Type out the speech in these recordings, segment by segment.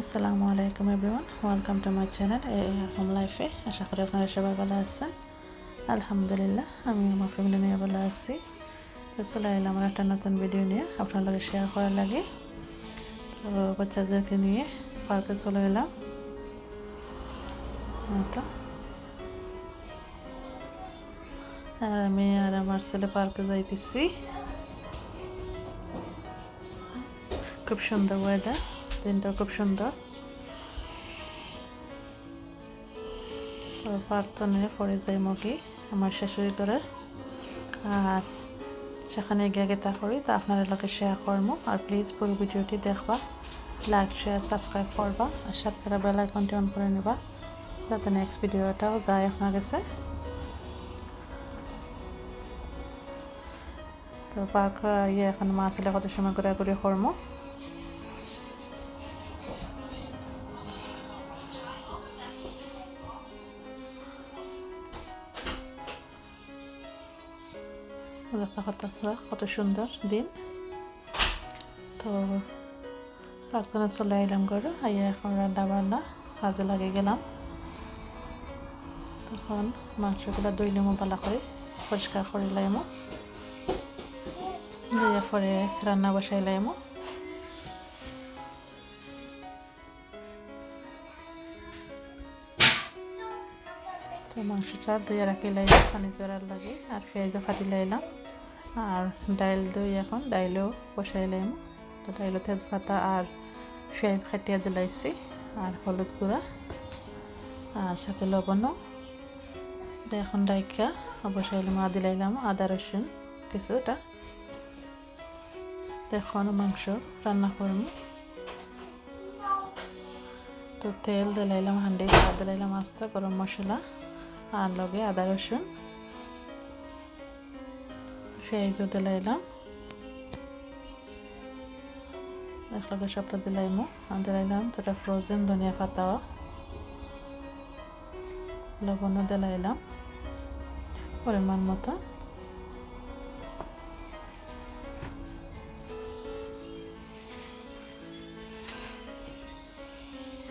আসসালামু আলাইকুম everyone, welcome to my channel a home লাইফে। আশা করি আপনারা সবাই ভালো আছেন। আলহামদুলিল্লাহ আমি আমার ফ্যামিলি নিয়ে ভালো আছি। তো চলে এলাম আমার একটা নতুন ভিডিও নিয়ে আপনার শেয়ার করার লাগে। তো বাচ্চাদেরকে নিয়ে পার্কে চলে এলাম। তো। আর আমি আর আমার ছেলে পার্কে যাইতেছি। খুব সুন্দর ওয়েদার দিনটা খুব সুন্দর। তো প্রার্থনে পড়ে যাই মগি আমার শাশুড়ি করে। আর সেখানে গিয়ে গেতা করি, তা আপনার লোকে শেয়ার করব। আর প্লিজ পুরো ভিডিওটি দেখবা লাইক শেয়ার সাবস্ক্রাইব করবা, আর সাথে করে বেল আইকনটি অন করে নেবা, যাতে নেক্সট ভিডিওটাও যায় আপনার কাছে। তো পার্ক ইয়ে এখন মা ছেলে কত সময় ঘোরাঘুরি করব? কত সুন্দর দিন। তো প্রার্থনা চলে আইলাম করে আইয়া এখন রান্না বান্না কাজে লাগে গেলাম। তখন মাংসগুলো দই নেমো পালা করে, পরিষ্কার করে লাইমো। দিয়ে পরে রান্না বসাই লাইমো। তো মাংসটা দুইয়া রাখি লাইলাম পানি জোরার লাগে। আর পেঁয়াজও ফাটি লাইলাম। আর ডাইল দই এখন, ডাইলও বসাই লাইম। তো ডাইলও তেজপাতা আর পেঁয়াজ খাটিয়া দিলাইছি। আর হলুদ গুঁড়া। আর সাথে লবণও। এখন ডাইকা বসাইলাম আদি লাইলাম, আদা রসুন কিছুটা। এখন মাংস রান্না করব। তো তেল দিলাইলাম হান্ডি দিলাইলাম আস্তা, গরম মশলা। আর লগে আদা রসুন। পেঁয়াজও দিলাইলাম একলগে সবটা দিলাইমো আর দিলাইলাম তোটা ফ্রোজেন ধনিয়া পাতাও লবণও দিলাইলাম পরিমাণ মতো।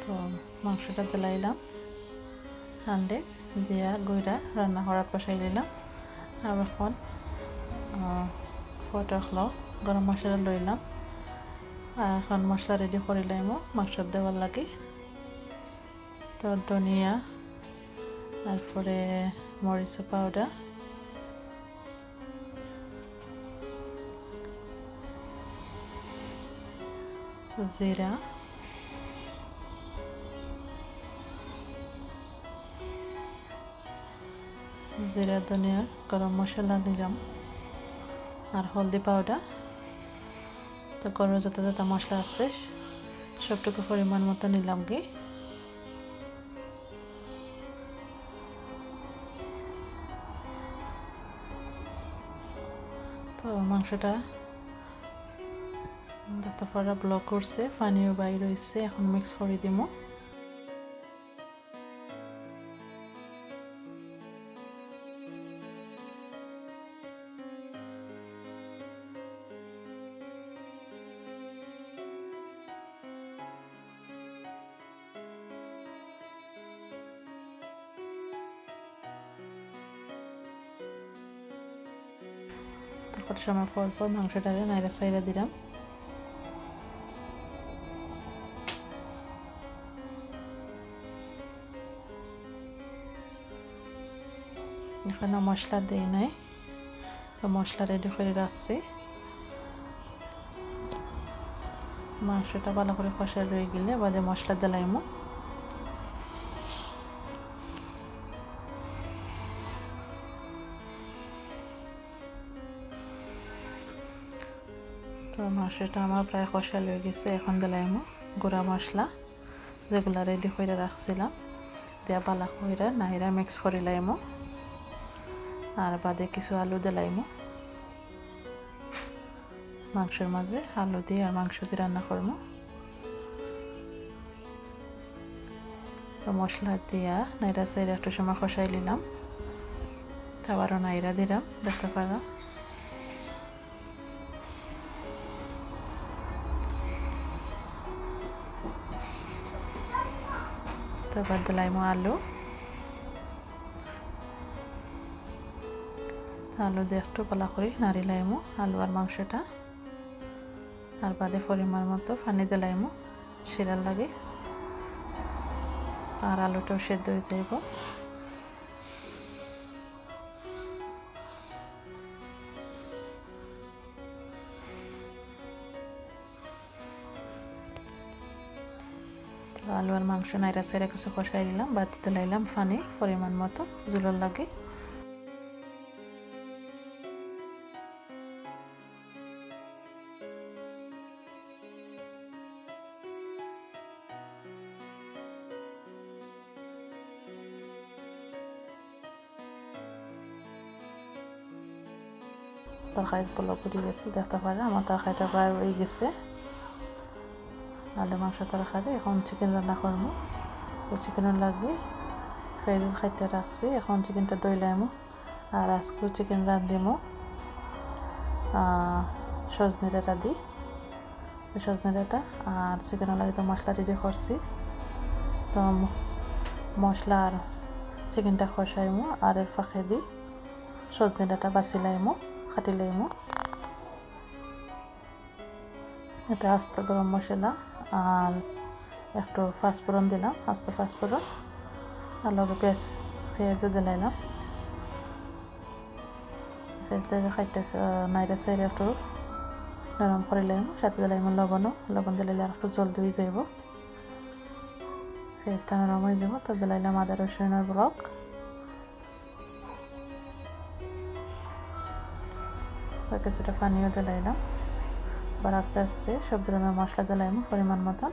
তো মাংসটা দিলাইলাম হান্ডে দিয়া গইরা রান্না করাত বসাই দিলাম। আর এখন ফটো গরম মশলা লইলাম আর এখন মশলা রেডি করে লাইমো মাংস দেওয়ার লাগে। তো ধনিয়া, তারপরে মরিচ পাউডার জিরা জিরা, ধনিয়া, গরম মশলা নিলাম আর হলদি পাউডার। তো গরম যত যত মশলা আছে, সবটুকু পরিমাণ মতো নিলাম কি তো মাংসটা যত পারা ব্লক করছে, পানিও বাইর হয়েছে এখন মিক্স করে দিব কত সময় ফল ফল মাংসটারে নাইরা সাইরা দিলাম। এখানে মশলা দেই নাই মশলা রেডি করে রাখছি। মাংসটা ভালো করে কষা রয়ে গেলে বাদে মশলা দিলাইমো। মাংসটা আমার প্রায় কষা হয়ে গেছে। এখন দিলাম গুঁড়া মশলা, যেগুলো রেডি করে রাখছিলাম। দিয়া বালা কইরা নাইরা মিক্স করে লাইম। আর বাদে কিছু আলু দিলাইম মাংসের মাঝে আলু দিয়ে আর মাংস দিয়ে রান্না করব। মশলা দিয়া নাইরা সাইরা একটু সময় কষাই নিলাম। আবারও নাইরা দিলাম, দেখতে পারা তারপর দিলাম আলু। আলু দিয়ে একটু পালা করি, নাড়ি লাইমু আলু আর মাংসটা। আর বাদে পরিমাণ মতো পানি দিলাইমু শিরার লাগে। আর আলুটাও সেদ্ধ হয়ে যাইব। আর মাংস নাইরা সাইরা কিছু কষাই দিলাম বাদ দিলাইলাম পানি পরিমাণ মতো, জুলোর লাগে। তরকারি পোলাও করে গেছে দেখতে পারে আমার তরকারিটা প্রায় হয়ে গেছে। আলু মাংস তরকারি, এখন চিকেন রান্না করব। তো চিকেনের লাগে ফ্রাইড খাইতে রাখছি। এখন চিকেনটা দই দইলামো আর আজকেও চিকেন রান্ধিমো। সজনে ডাটা দিই সজনে ডাটা আর চিকেনের লাগে তো মশলা রেডি করছি। তো মশলা আর চিকেনটা কষাইমো আর এর ফাঁকে দিই সজনে ডাটা বাছিলাইমো খাটি লাইমো। এতে আস্ত গরম মশলা আর একটু ফাঁসফোড়ন দিলাম, আস্ত ফাঁসফোড়ন আর লগে পেঁয়াজ, পেঁয়াজও দিলাইলাম পেঁয়াজটাকে খাইতে নাইরে সাইরে একটু নরম করে লাইম সাথে দিলাইম লবণও। লবণ দিলে আর একটু জল দিয়ে যাইব। পেঁয়াজটা নরম হয়ে যাব তো দিলাইলাম আদা, রসুনের ব্লক। কিছুটা পানিও দিলাইলাম আবার আস্তে আস্তে সব ধরনের মশলা দিলাইম পরিমাণ মতন।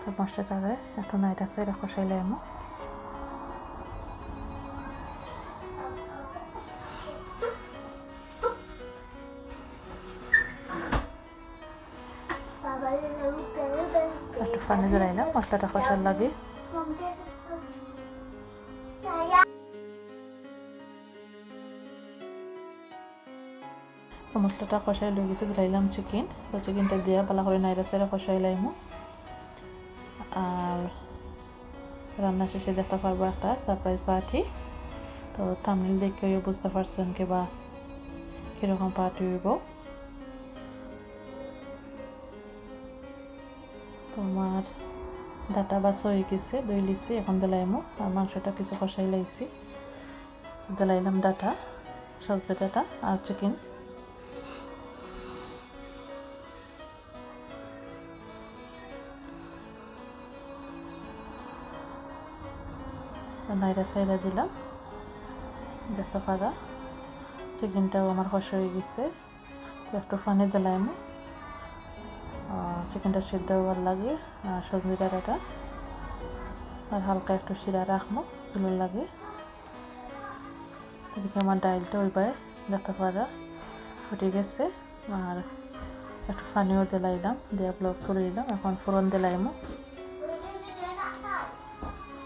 তো মশলাটারে একটু নাইটা সাইডে কষাইলাইম একটু পানি দিলাইলাম মশলাটা কষার লাগে। মশলাটা কষাই লই গেছে দিলাইলাম চিকেন। তো চিকেনটা দিয়া ভালো করে নাইরা সাইরা কষাই লাইমু আর রান্না শেষে দেখতে পারব একটা সারপ্রাইজ পার্টি তো তামিল দেখেও বুঝতে পারছেন কে বা কীরকম পার্টি হইব। তোমার ডাটা বাস হয়ে গেছে দই লিছি এখন দিলাইমো আর মাংসটা কিছু কষাই লাইছি। দিলাইলাম ডাটা, সজনে ডাটা আর চিকেন। নাইরা সাইরা দিলাম। দেখতে পারা, চিকেনটাও আমার কষ হয়ে গেছে। তো একটু পানি দিলাম। চিকেনটা সিদ্ধ হওয়ার লাগে আর সজনি ডাটাটা। আর হালকা একটু শিরা রাখব, চুলোর লাগে। এদিকে আমার ডাইলটা ওইভাবে দেখতে পারা, ফুটে গেছে। আর একটু পানিও দিলাইলাম, দিয়ে ব্লক তুলে দিলাম এখন ফোড়ন দিলাইমো।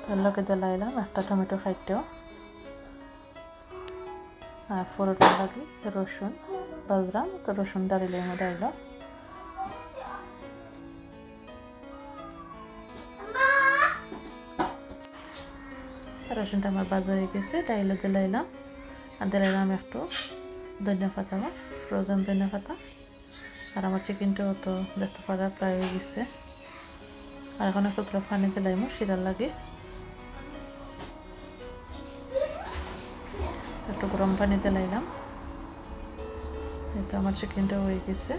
তার লগে দিলাইলাম একটা টমেটো খাইতেও। আর ফোড়নটার লাগে, রসুন বাজরাম তো রসুন ডালিলাইমো ডাইল রসুনটা আমার বাজা হয়ে গেছে, ডাইলে দিলাইলাম আর দিলাইলাম একটু ধনিয়া পাতা, ফ্রোজেন ধনিয়া পাতা। আর আমার চিকেনটাও তো দেখতে পারা প্রায় হয়ে গেছে। আর এখন একটু পানি দিলাইমো শিরার লাগে। একটু গরম পানি দিলাইলাম এই তো আমার চিকেনটা হয়ে গেছে।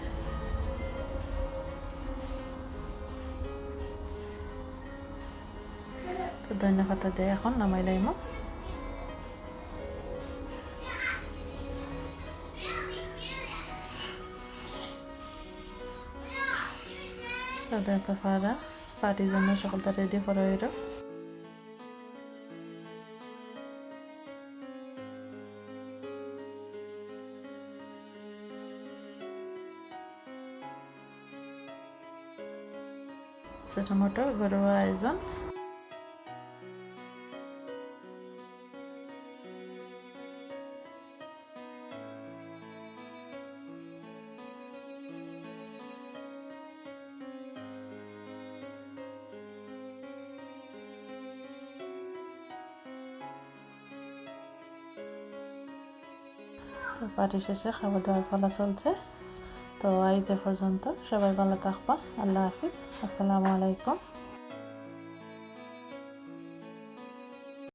তো ধনিয়া পাতা দিয়ে এখন নামাই লাইমো। পার্টির জন্য সকলটা রেডি করা হইল। ଛୋଟମୋଟ ଘରୋଆ ଆୟୋଜନ পার্টি শেষে খাওয়া দাওয়ার পালা চলছে। তো আজ এ পর্যন্ত সবাই ভালো থাকবা আল্লাহ হাফিজ। আসসালামু আলাইকুম।